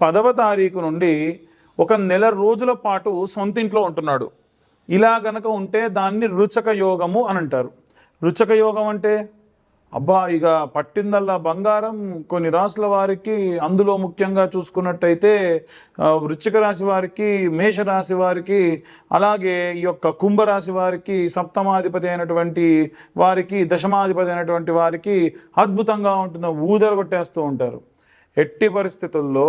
పదవ తారీఖు నుండి ఒక నెల రోజుల పాటు సొంతింట్లో ఉంటున్నాడు. ఇలా గనక ఉంటే దాన్ని రుచక యోగము అని అంటారు. రుచక యోగం అంటే అబ్బా ఇక పట్టిందల్లా బంగారం. కొన్ని రాసుల వారికి అందులో ముఖ్యంగా చూసుకున్నట్టయితే ఆ, వృశ్చిక రాశి వారికి మేషరాశి వారికి అలాగే ఈ యొక్క కుంభరాశి వారికి సప్తమాధిపతి అయినటువంటి వారికి దశమాధిపతి అయినటువంటి వారికి అద్భుతంగా ఉంటుందో ఊదర కొట్టేస్తూ ఉంటారు. ఎట్టి పరిస్థితుల్లో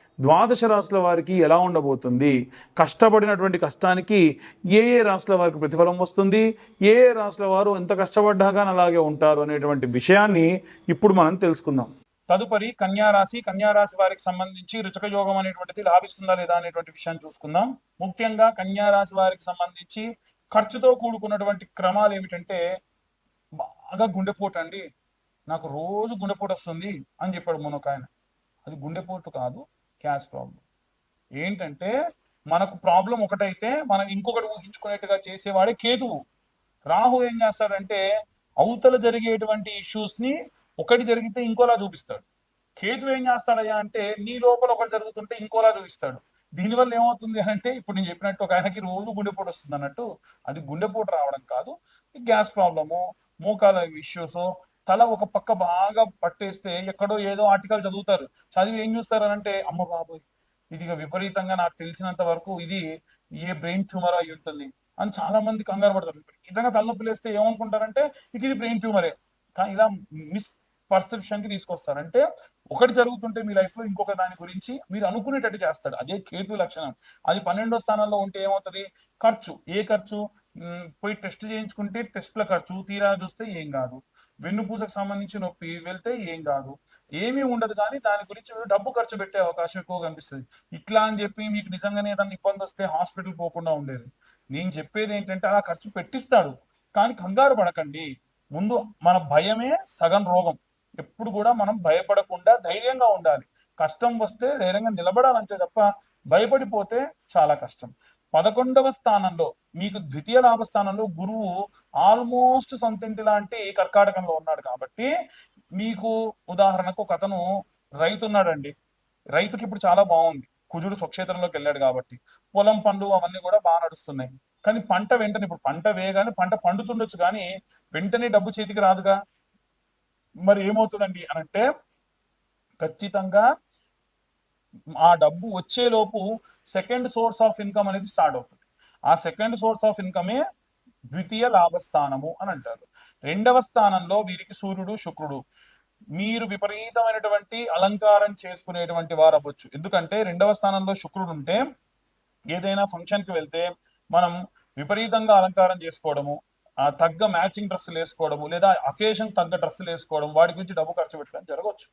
ద్వాదశ రాశుల వారికి ఎలా ఉండబోతుంది? కష్టపడినటువంటి కష్టానికి ఏ ఏ రాశుల వారికి ప్రతిఫలం వస్తుంది? ఏ ఏ రాశుల వారు ఎంత కష్టపడ్డా కానీ అలాగే ఉంటారు అనేటువంటి విషయాన్ని ఇప్పుడు మనం తెలుసుకుందాం. తదుపరి కన్యారాశి కన్యారాశి వారికి సంబంధించి రుచక యోగం అనేటువంటిది లాభిస్తుందా లేదా అనేటువంటి విషయాన్ని చూసుకుందాం. ముఖ్యంగా కన్యారాశి వారికి సంబంధించి ఖర్చుతో కూడుకున్నటువంటి క్రమాలు ఏమిటంటే బాగా గుండెపోటు అండి. నాకు రోజు గుండెపోటు వస్తుంది అని చెప్పాడు మొన్న ఒక ఆయన. అది గుండెపోటు కాదు. గ్యాస్ ప్రాబ్లం ఏంటంటే మనకు ప్రాబ్లం ఒకటైతే మనం ఇంకొకటి ఊహించుకునేట్టుగా చేసేవాడే కేతువు. రాహు ఏం చేస్తాడంటే అవతల జరిగేటువంటి ఇష్యూస్ని ఒకటి జరిగితే ఇంకోలా చూపిస్తాడు. కేతు ఏం చేస్తాడయ్యా అంటే నీ లోపల ఒకటి జరుగుతుంటే ఇంకోలా చూపిస్తాడు. దీనివల్ల ఏమవుతుంది అంటే ఇప్పుడు నేను చెప్పినట్టు ఒక ఆయనకి రోజు గుండెపోటు వస్తుంది అన్నట్టు. అది గుండెపోటు రావడం కాదు గ్యాస్ ప్రాబ్లము మోకాల ఇష్యూస్ తల ఒక పక్క బాగా పట్టేస్తే ఎక్కడో ఏదో ఆర్టికల్ చదువుతారు. చదివి ఏం చూస్తారు అని అంటే అమ్మ బాబోయ్ ఇది విపరీతంగా నాకు తెలిసినంత వరకు ఇది ఏ బ్రెయిన్ ట్యూమర్ అయి ఉంటుంది అని చాలా మంది కంగారు పడతారు. విపరీతంగా తలనొప్పి లేస్తే ఏమనుకుంటారంటే ఇక ఇది బ్రెయిన్ ట్యూమరే. కానీ ఇలా మిస్ పర్సెప్షన్కి తీసుకొస్తారంటే ఒకటి జరుగుతుంటే మీ లైఫ్లో ఇంకొక దాని గురించి మీరు అనుకునేటట్టు చేస్తాడు. అదే కేతు లక్షణం. అది పన్నెండో స్థానంలో ఉంటే ఏమవుతుంది? ఖర్చు. ఏ ఖర్చు? పోయి టెస్ట్ చేయించుకుంటే టెస్ట్ల ఖర్చు. తీరా చూస్తే ఏం కాదు. వెన్నుపూసకు సంబంధించి నొప్పి వెళ్తే ఏం కాదు. ఏమీ ఉండదు కానీ దాని గురించి మీరు డబ్బు ఖర్చు పెట్టే అవకాశం ఎక్కువ కనిపిస్తుంది. ఇట్లా అని చెప్పి మీకు నిజంగానే ఏదైనా ఇబ్బంది వస్తే హాస్పిటల్ పోకుండా ఉండేది. నేను చెప్పేది ఏంటంటే అలా ఖర్చు పెట్టిస్తాడు. కానీ కంగారు పడకండి. ముందు మన భయమే సగం రోగం. ఎప్పుడు కూడా మనం భయపడకుండా ధైర్యంగా ఉండాలి. కష్టం వస్తే ధైర్యంగా నిలబడాలంతే తప్ప భయపడిపోతే చాలా కష్టం. పదకొండవ స్థానంలో మీకు ద్వితీయ లాభ స్థానంలో గురువు ఆల్మోస్ట్ సొంతింటి లాంటి కర్కాటకంలో ఉన్నాడు కాబట్టి మీకు ఉదాహరణకు ఒక అతను రైతు ఉన్నాడండి. రైతుకి ఇప్పుడు చాలా బాగుంది. కుజుడు స్వక్షేత్రంలోకి వెళ్ళాడు కాబట్టి పొలం పండు అవన్నీ కూడా బాగా నడుస్తున్నాయి. కానీ పంట వెంటనే ఇప్పుడు పంట వేయగానే పంట పండుతుండొచ్చు కానీ వెంటనే డబ్బు చేతికి రాదుగా. మరి ఏమవుతుందండి అని అంటే ఖచ్చితంగా ఆ డబ్బు వచ్చేలోపు సెకండ్ సోర్స్ ఆఫ్ ఇన్కమ్ అనేది స్టార్ట్ అవుతుంది. ఆ సెకండ్ సోర్స్ ఆఫ్ ఇన్కమే ద్వితీయ లాభస్థానము అని అంటారు. రెండవ స్థానంలో వీరికి సూర్యుడు శుక్రుడు. మీరు విపరీతమైనటువంటి అలంకారం చేసుకునేటువంటి వారు అవ్వచ్చు. ఎందుకంటే రెండవ స్థానంలో శుక్రుడు ఉంటే ఏదైనా ఫంక్షన్కి వెళ్తే మనం విపరీతంగా అలంకారం చేసుకోవడము ఆ తగ్గ మ్యాచింగ్ డ్రెస్సులు వేసుకోవడము లేదా అకేషన్ తగ్గ డ్రెస్సులు వేసుకోవడం వాటి గురించి డబ్బు ఖర్చు పెట్టడం జరగవచ్చు.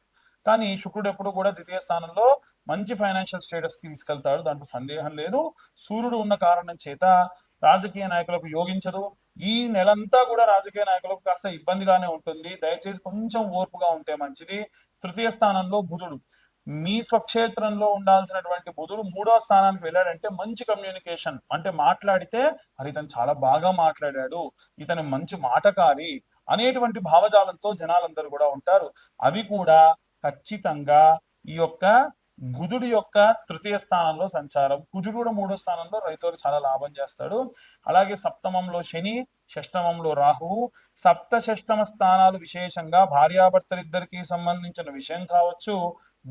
కానీ శుక్రుడు ఎప్పుడు కూడా ద్వితీయ స్థానంలో మంచి ఫైనాన్షియల్ స్టేటస్కి తీసుకెళ్తాడు. దాంట్లో సందేహం లేదు. సూర్యుడు ఉన్న కారణం చేత రాజకీయ నాయకులకు యోగించదు. ఈ నెలంతా కూడా రాజకీయ నాయకులకు కాస్త ఇబ్బందిగానే ఉంటుంది. దయచేసి కొంచెం ఓర్పుగా ఉంటే మంచిది. తృతీయ స్థానంలో బుధుడు. మీ స్వక్షేత్రంలో ఉండాల్సినటువంటి బుధుడు మూడో స్థానానికి వెళ్ళాడంటే మంచి కమ్యూనికేషన్. అంటే మాట్లాడితే అది ఇతను చాలా బాగా మాట్లాడాడు. ఇతను మంచి మాటకారి అనేటువంటి భావజాలంతో జనాలందరూ కూడా ఉంటారు. అవి కూడా ఖచ్చితంగా ఈ యొక్క గుదుడి యొక్క తృతీయ స్థానంలో సంచారం. కుజుడు కూడా మూడో స్థానంలో రైతులకు చాలా లాభం చేస్తాడు. అలాగే సప్తమంలో శని షష్టమంలో రాహువు. సప్త షష్టమ స్థానాలు విశేషంగా భార్యాభర్తలిద్దరికి సంబంధించిన విషయం కావచ్చు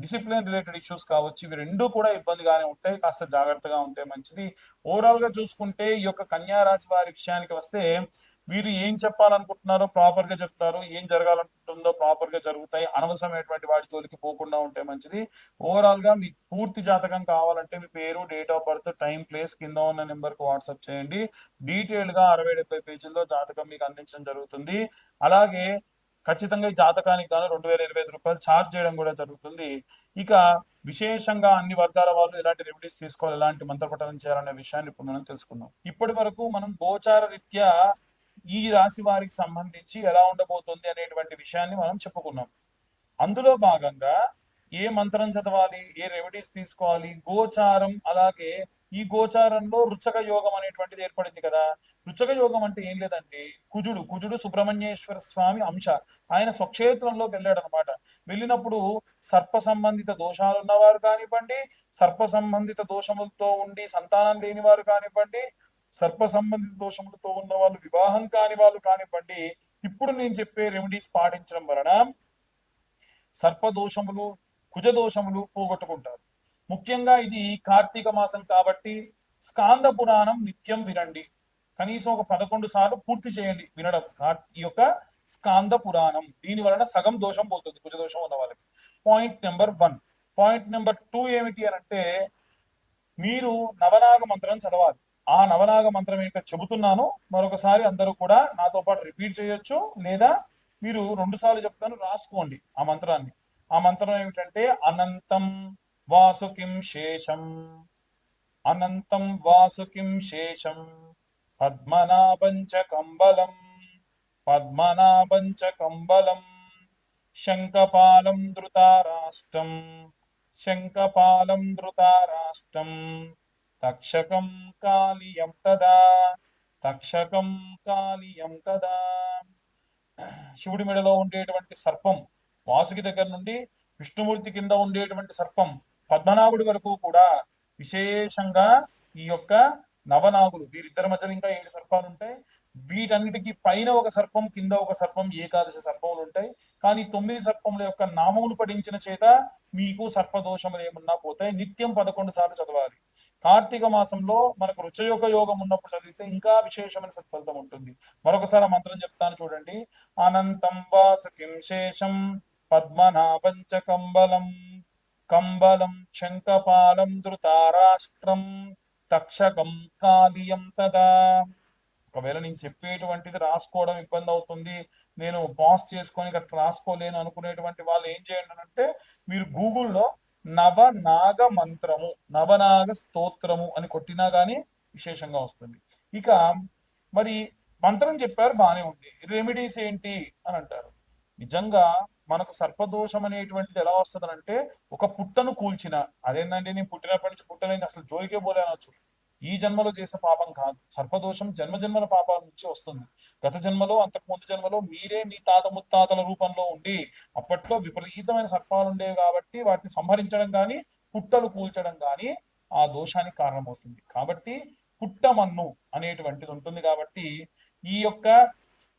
డిసిప్లిన్ రిలేటెడ్ ఇష్యూస్ కావచ్చు ఇవి రెండు కూడా ఇబ్బందిగానే ఉంటాయి. కాస్త జాగ్రత్తగా ఉంటే మంచిది. ఓవరాల్గా చూసుకుంటే ఈ యొక్క కన్యా రాశి వారి విషయానికి వస్తే వీరు ఏం చెప్పాలనుకుంటున్నారో ప్రాపర్గా చెప్తారు ఏం జరగాలనుకుంటుందో ప్రాపర్గా జరుగుతాయి అనవసరమైనటువంటి వాటి జోలికి పోకుండా ఉంటే మంచిది. ఓవరాల్గా మీ పూర్తి జాతకం కావాలంటే మీ పేరు date of birth time place కింద ఉన్న నెంబర్కు వాట్సాప్ చేయండి. డీటెయిల్గా అరవై డెబ్బై పేజీల్లో జాతకం మీకు అందించడం జరుగుతుంది. అలాగే ఖచ్చితంగా ఈ జాతకానికి గాను రెండు వేల ఇరవై ఐదు రూపాయలు ఛార్జ్ చేయడం కూడా జరుగుతుంది. ఇక విశేషంగా అన్ని వర్గాల వాళ్ళు ఎలాంటి రెమెడీస్ తీసుకోవాలి ఎలాంటి మంత్రపఠనం చేయాలనే విషయాన్ని ఇప్పుడు మనం తెలుసుకుందాం. ఇప్పటి వరకు మనం గోచార రీత్యా ఈ రాశి వారికి సంబంధించి ఎలా ఉండబోతుంది అనేటువంటి విషయాన్ని మనం చెప్పుకున్నాం. అందులో భాగంగా ఏ మంత్రం చదవాలి ఏ రెమెడీస్ తీసుకోవాలి గోచారం అలాగే ఈ గోచారంలో రుచక యోగం అనేటువంటిది ఏర్పడింది కదా. రుచక యోగం అంటే ఏం లేదండి కుజుడు కుజుడు సుబ్రహ్మణ్యేశ్వర స్వామి అంశ. ఆయన స్వక్షేత్రంలోకి వెళ్ళాడు అనమాట వెళ్ళినప్పుడు సర్ప సంబంధిత దోషాలు ఉన్నవారు కానివ్వండి సర్ప సంబంధిత దోషములతో ఉండి సంతానం లేని వారు కానివ్వండి సర్ప సంబంధిత దోషములతో ఉన్న వాళ్ళు వివాహం కాని వాళ్ళు కానివ్వండి ఇప్పుడు నేను చెప్పే రెమెడీస్ పాటించడం వలన సర్ప దోషములు కుజ దోషములు పోగొట్టుకుంటారు. ముఖ్యంగా ఇది కార్తీక మాసం కాబట్టి స్కాంద పురాణం నిత్యం వినండి. కనీసం ఒక పదకొండు సార్లు పూర్తి చేయండి వినడం. ఈ యొక్క స్కాంద పురాణం. దీని వలన సగం దోషం పోతుంది కుజ దోషం ఉన్న వాళ్ళకి. Point number one point number two ఏమిటి అని అంటే మీరు నవనాగ మంత్రం చదవాలి. ఆ నవనాగ మంత్రం ఏంటో చెబుతున్నాను. మరొకసారి అందరూ కూడా నాతో పాటు రిపీట్ చేయొచ్చు. లేదా మీరు రెండు సార్లు చెప్తాను రాసుకోండి ఆ మంత్రాన్ని. ఆ మంత్రం ఏమిటంటే అనంతం వాసుకిం శేషం అనంతం వాసుకిం శేషం పద్మనాభంచ కంబలం పద్మనాభంచ కంబలం శంఖపాలం ధృతారాష్ట్రం శంఖపాలం ధృతారాష్ట్రం తక్షకం కాళియం తదా తక్షకం కాళియం తదా. శివుడి మెడలో ఉండేటువంటి సర్పం వాసుకి దగ్గర నుండి విష్ణుమూర్తి కింద ఉండేటువంటి సర్పం పద్మనాభుడి వరకు కూడా విశేషంగా ఈ యొక్క నవనాగులు వీరిద్దరి మధ్యలో ఇంకా ఏడు సర్పాలు ఉంటాయి వీటన్నిటికీ పైన ఒక సర్పం కింద ఒక సర్పం ఏకాదశి సర్పములు ఉంటాయి కానీ తొమ్మిది సర్పముల యొక్క నామములు పఠించిన చేత మీకు సర్పదోషములు ఏమన్నా పోతాయి. నిత్యం పదకొండు సార్లు చదవాలి. కార్తీక మాసంలో మనకు రుచయోగ యోగం ఉన్నప్పుడు చదివితే ఇంకా విశేషమైన సత్ఫలితం ఉంటుంది. మరొకసారి ఆ మంత్రం చెప్తాను చూడండి. అనంతం వాసుకిం శేషం పద్మనాభంచ కంబలం కంబలం శంఖపాలం ధృతారాష్ట్రం తక్షకం కాలియం తదా. ఒకవేళ నేను చెప్పేటువంటిది రాసుకోవడం ఇబ్బంది అవుతుంది నేను పాస్ చేసుకొని ఇక్కడ రాసుకోలేను అనుకునేటువంటి వాళ్ళు ఏం చేయండి అంటే మీరు గూగుల్లో నవనాగ మంత్రము నవనాగ స్తోత్రము అని కొట్టినా గానీ విశేషంగా వస్తుంది. ఇక మరి మంత్రం చెప్పారు బానే ఉంది. రెమెడీస్ ఏంటి? అని అంటారు. నిజంగా మనకు సర్పదోషం అనేటువంటిది ఎలా వస్తుంది అంటే ఒక పుట్టను కూల్చిన అదేంటంటే నేను పుట్టినప్పటి నుంచి పుట్టలేని అసలు జోలికే పోలే అనొచ్చు ఈ జన్మలో చేసిన పాపం కాదు. సర్పదోషం జన్మ జన్మల పాపాల నుంచి వస్తుంది. గత జన్మలో అంతకు ముందు జన్మలో మీరే మీ తాత ముత్తాతల రూపంలో ఉండి అప్పట్లో విపరీతమైన సర్పాలు ఉండేవి కాబట్టి వాటిని సంహరించడం కానీ పుట్టలు కూల్చడం కానీ ఆ దోషానికి కారణమవుతుంది. కాబట్టి పుట్టమన్ను అనేటువంటిది ఉంటుంది కాబట్టి ఈ యొక్క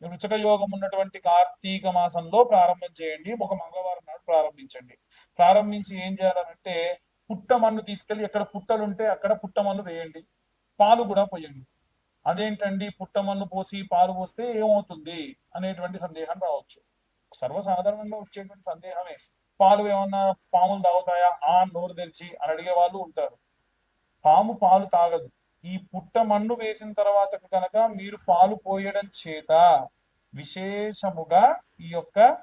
రుచక యోగం ఉన్నటువంటి కార్తీక మాసంలో ప్రారంభం చేయండి. ఒక మంగళవారం నాడు ప్రారంభించండి. ప్రారంభించి ఏం చేయాలంటే పుట్టమన్ను తీసుకెళ్ళి ఎక్కడ పుట్టలు ఉంటే అక్కడ పుట్టమన్ను వేయండి. పాలు కూడా పోయండి. అదేంటండి? పుట్టమన్ను పోసి పాలు పోస్తే ఏమవుతుంది? అనేటువంటి సందేహం రావచ్చు. సర్వసాధారణంగా వచ్చేటువంటి సందేహమే. పాలు ఏమన్నా పాములు తాగుతాయా? ఆ నోరు తెరిచి అని అడిగే వాళ్ళు ఉంటారు. పాము పాలు తాగదు. ఈ పుట్ట మన్ను వేసిన తర్వాత కనుక మీరు పాలు పోయడం చేత విశేషముగా ఈ యొక్క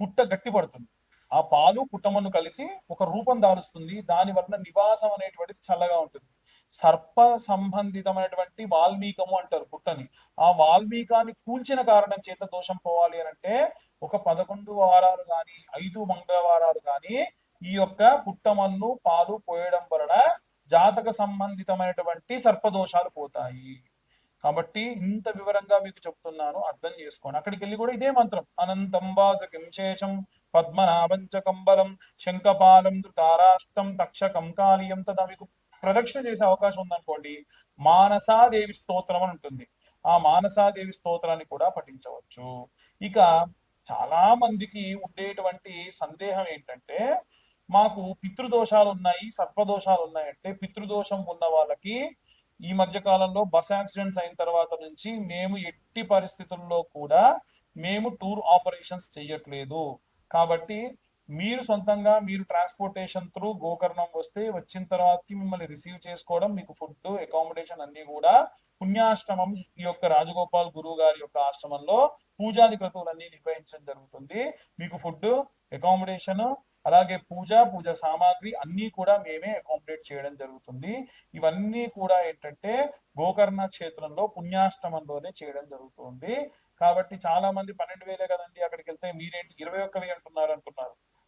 పుట్ట గట్టి పడుతుంది. ఆ పాలు పుట్టమన్ను కలిసి ఒక రూపం దాలుస్తుంది. దాని వలన నివాసం అనేటువంటిది చల్లగా ఉంటుంది. సర్ప సంబంధితమైనటువంటి వాల్మీకము అంటారు పుట్టని. ఆ వాల్మీకాన్ని కూల్చిన కారణం చేత దోషం పోవాలి అని అంటే ఒక పదకొండు వారాలు కానీ ఐదు మంగళవారాలు కానీ ఈ యొక్క పుట్టమన్ను పాలు పోయడం వలన జాతక సంబంధితమైనటువంటి సర్పదోషాలు పోతాయి. కాబట్టి ఇంత వివరంగా మీకు చెప్తున్నాను అర్థం చేసుకోండి. అక్కడికి వెళ్ళి కూడా ఇదే మంత్రం. అనంతం వాసకం శేషం పద్మనాభంచ కంబలం శంఖపాలం తారాష్టం తక్షకం కాళీయం తదా మీకు ప్రదక్షిణ చేసే అవకాశం ఉందనుకోండి మానసాదేవి స్తోత్రం అని ఉంటుంది. ఆ మానసాదేవి స్తోత్రాన్ని కూడా పఠించవచ్చు. ఇక చాలా మందికి ఉండేటువంటి సందేహం ఏంటంటే మాకు పితృదోషాలు ఉన్నాయి సర్పదోషాలు ఉన్నాయి అంటే పితృదోషం ఉన్న వాళ్ళకి ఈ మధ్య కాలంలో బస్ యాక్సిడెంట్స్ అయిన తర్వాత నుంచి మేము ఎట్టి పరిస్థితుల్లో కూడా మేము టూర్ ఆపరేషన్స్ చెయ్యట్లేదు. కాబట్టి మీరు సొంతంగా మీరు ట్రాన్స్పోర్టేషన్ త్రూ గోకర్ణం వస్తే వచ్చిన తర్వాతకి మిమ్మల్ని రిసీవ్ చేసుకోవడం మీకు ఫుడ్ అకామిడేషన్ అన్ని కూడా పుణ్యాశ్రమం ఈ యొక్క రాజగోపాల్ గురువు గారి యొక్క ఆశ్రమంలో పూజాది క్రతువులన్నీ నిర్వహించడం జరుగుతుంది. మీకు ఫుడ్ అకామిడేషన్ అలాగే పూజ పూజ సామాగ్రి అన్ని కూడా మేమే అకామిడేట్ చేయడం జరుగుతుంది. ఇవన్నీ కూడా ఏంటంటే గోకర్ణ క్షేత్రంలో పుణ్యాష్టమంలోనే చేయడం జరుగుతుంది. కాబట్టి చాలా మంది పన్నెండు వేలే కదండి అక్కడికి వెళ్తే మీరేంటి ఇరవై ఒక్క వెయ్యి అంటున్నారు అనుకున్నారు.